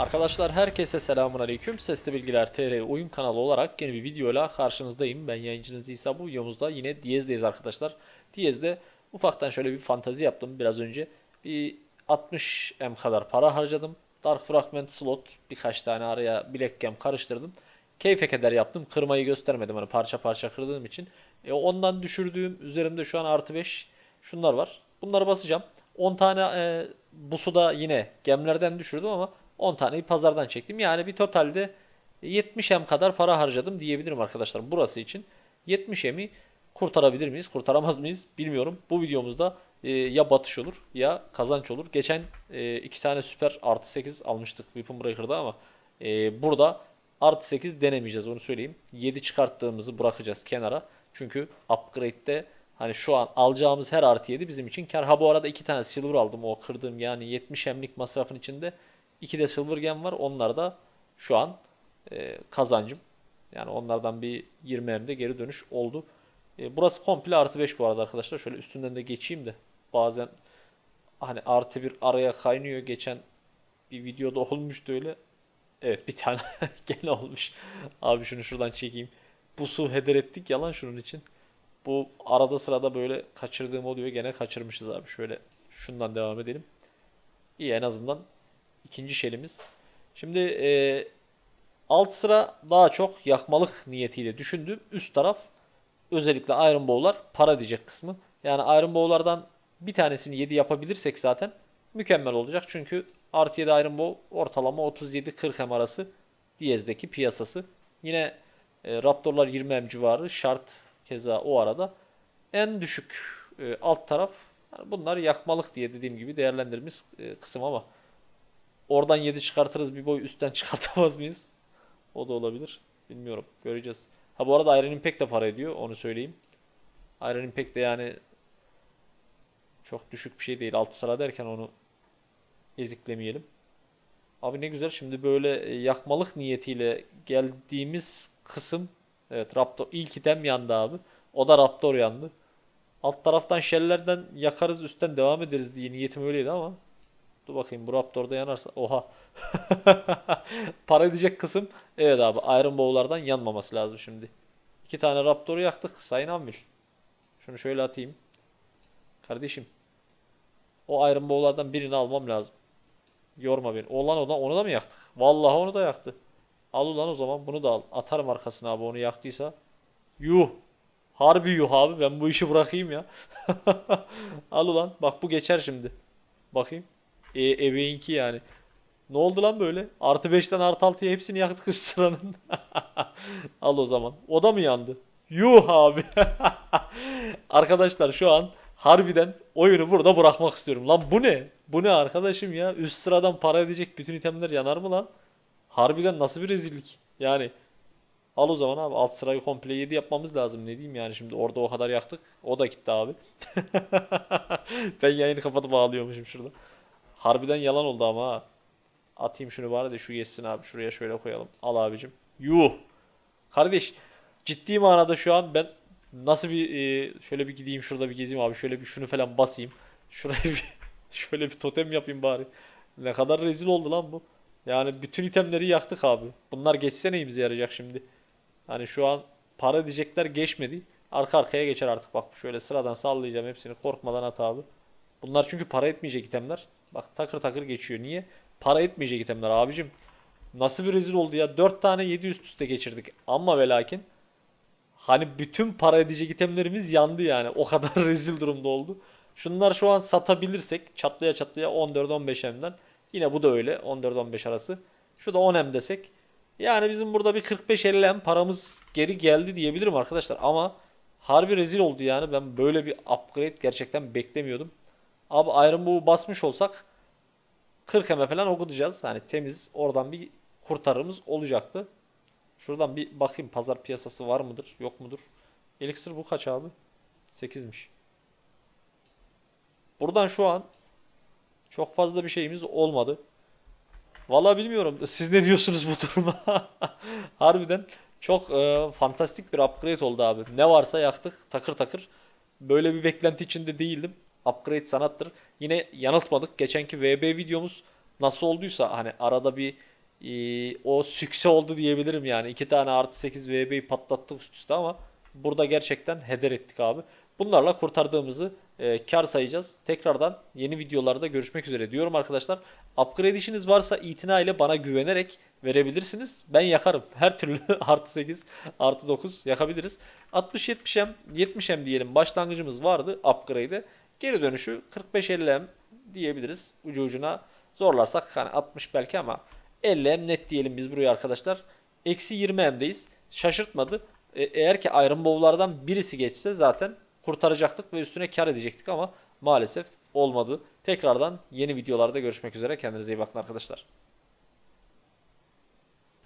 Arkadaşlar herkese selamun aleyküm. Sesli Bilgiler TR oyun kanalı olarak yeni bir videoyla karşınızdayım. Ben yayıncınız İsa. Bu videomuzda yine Diyez'deyiz arkadaşlar. Diyez'de ufaktan şöyle bir fantazi yaptım biraz önce. Bir 60 M kadar para harcadım. Dark Fragment slot birkaç tane araya Black Gem karıştırdım. Keyfe keder yaptım. Kırmayı göstermedim hani parça parça kırdığım için. E, ondan düşürdüğüm üzerimde şu an artı 5 şunlar var. Bunları basacağım. 10 tane e, bu suda yine gemlerden düşürdüm ama 10 taneyi pazardan çektim. Yani bir totalde 70 M kadar para harcadım diyebilirim arkadaşlar burası için. 70 M'i kurtarabilir miyiz, kurtaramaz mıyız bilmiyorum. Bu videomuzda e, ya batış olur ya kazanç olur. Geçen e, iki tane süper artı 8 almıştık Weapon Breaker'da ama e, burada artı 8 denemeyeceğiz onu söyleyeyim. 7 çıkarttığımızı bırakacağız kenara. Çünkü upgrade'de hani şu an alacağımız her artı 7 bizim için kar. Ha bu arada iki tane silver aldım o kırdığım yani 70 emlik masrafın içinde. İki de silver gem var. Onlar da şu an e, kazancım. Yani onlardan bir 20 emde geri dönüş oldu. E, burası komple artı 5 bu arada arkadaşlar. Şöyle üstünden de geçeyim de bazen hani artı bir araya kaynıyor. Geçen bir videoda olmuştu öyle. Evet bir tane gene olmuş. Abi şunu şuradan çekeyim. Bu su heder ettik yalan şunun için. Bu arada sırada böyle kaçırdığım oluyor. Gene kaçırmışız abi. Şöyle şundan devam edelim. İyi en azından ikinci şelimiz. Şimdi e, alt sıra daha çok yakmalık niyetiyle düşündüm. Üst taraf özellikle Iron Bow'lar para diyecek kısmı. Yani Iron Bow'lardan bir tanesini 7 yapabilirsek zaten mükemmel olacak. Çünkü artı 7 Iron Bow ortalama 37-40 M arası Diyez'deki piyasası. Yine e, Raptor'lar 20 M civarı şart keza o arada. En düşük e, alt taraf bunlar yakmalık diye dediğim gibi değerlendirmiş e, kısım ama oradan 7 çıkartırız bir boy üstten çıkartamaz mıyız? O da olabilir. Bilmiyorum. Göreceğiz. Ha bu arada Iron Impact de para ediyor. Onu söyleyeyim. Iron Impact de yani çok düşük bir şey değil. Altı sıra derken onu eziklemeyelim. Abi ne güzel. Şimdi böyle e, yakmalık niyetiyle geldiğimiz kısım evet Raptor ilk item yandı abi. O da Raptor yandı. Alt taraftan şellerden yakarız üstten devam ederiz diye niyetim öyleydi ama dur bakayım bu Raptor'da yanarsa oha para edecek kısım evet abi Iron Bow'lardan yanmaması lazım şimdi. İki tane Raptor'u yaktık Sayın Amil. Şunu şöyle atayım. Kardeşim o Iron Bow'lardan birini almam lazım. Yorma beni. Olan ona onu da mı yaktık? Vallahi onu da yaktı. Al ulan o zaman bunu da al. Atarım arkasına abi onu yaktıysa. Yuh. Harbi yuh abi ben bu işi bırakayım ya. Al ulan bak bu geçer şimdi. Bakayım. E, ebeğinki yani. Ne oldu lan böyle? Artı 5'ten artı 6'ya hepsini yaktık üst sıranın. Al o zaman. O da mı yandı? Yuh abi. Arkadaşlar şu an harbiden oyunu burada bırakmak istiyorum. Lan bu ne? Bu ne arkadaşım ya? Üst sıradan para edecek bütün itemler yanar mı lan? Harbiden nasıl bir rezillik? Yani al o zaman abi alt sırayı komple 7 yapmamız lazım. Ne diyeyim yani şimdi orada o kadar yaktık. O da gitti abi. ben yayını kapatıp ağlıyormuşum şurada. Harbiden yalan oldu ama. Atayım şunu bari de şu geçsin abi. Şuraya şöyle koyalım. Al abicim. Yuh. Kardeş ciddi manada şu an ben nasıl bir e, şöyle bir gideyim şurada bir gezeyim abi. Şöyle bir şunu falan basayım. Şuraya bir şöyle bir totem yapayım bari. Ne kadar rezil oldu lan bu. Yani bütün itemleri yaktık abi. Bunlar geçse neyimize yarayacak şimdi? Hani şu an para edecekler geçmedi. Arka arkaya geçer artık bak şöyle sıradan sallayacağım hepsini korkmadan at abi. Bunlar çünkü para etmeyecek itemler. Bak takır takır geçiyor. Niye? Para etmeyecek itemler abicim. Nasıl bir rezil oldu ya. 4 tane 7 üst üste geçirdik. Ama ve lakin hani bütün para edecek itemlerimiz yandı yani. O kadar rezil durumda oldu. Şunlar şu an satabilirsek çatlaya çatlaya 14-15 M'den. Yine bu da öyle 14-15 arası. Şu da 10 M desek. Yani bizim burada bir 45-50 M paramız geri geldi diyebilirim arkadaşlar. Ama harbi rezil oldu yani. Ben böyle bir upgrade gerçekten beklemiyordum. Abi Iron Bow'u basmış olsak 40 M falan okutacağız. Hani temiz oradan bir kurtarımız olacaktı. Şuradan bir bakayım pazar piyasası var mıdır yok mudur? Elixir bu kaç abi? 8'miş. Buradan şu an çok fazla bir şeyimiz olmadı. Vallahi bilmiyorum. Siz ne diyorsunuz bu duruma? Harbiden çok e, fantastik bir upgrade oldu abi. Ne varsa yaktık takır takır. Böyle bir beklenti içinde değildim. Upgrade sanattır. Yine yanıltmadık. Geçenki VB videomuz nasıl olduysa hani arada bir Ee, o sükse oldu diyebilirim yani. iki tane artı 8 VB'yi patlattık üst üste ama burada gerçekten heder ettik abi. Bunlarla kurtardığımızı e, kar sayacağız. Tekrardan yeni videolarda görüşmek üzere diyorum arkadaşlar. Upgrade işiniz varsa itina ile bana güvenerek verebilirsiniz. Ben yakarım. Her türlü artı 8 artı 9 yakabiliriz. 60-70M 70M diyelim başlangıcımız vardı upgrade'e. Geri dönüşü 45-50M diyebiliriz. Ucu ucuna zorlarsak hani 60 belki ama 50M net diyelim biz buraya arkadaşlar. Eksi 20M'deyiz. Şaşırtmadı. E, eğer ki Iron Bowl'lardan birisi geçse zaten kurtaracaktık ve üstüne kar edecektik ama maalesef olmadı. Tekrardan yeni videolarda görüşmek üzere. Kendinize iyi bakın arkadaşlar.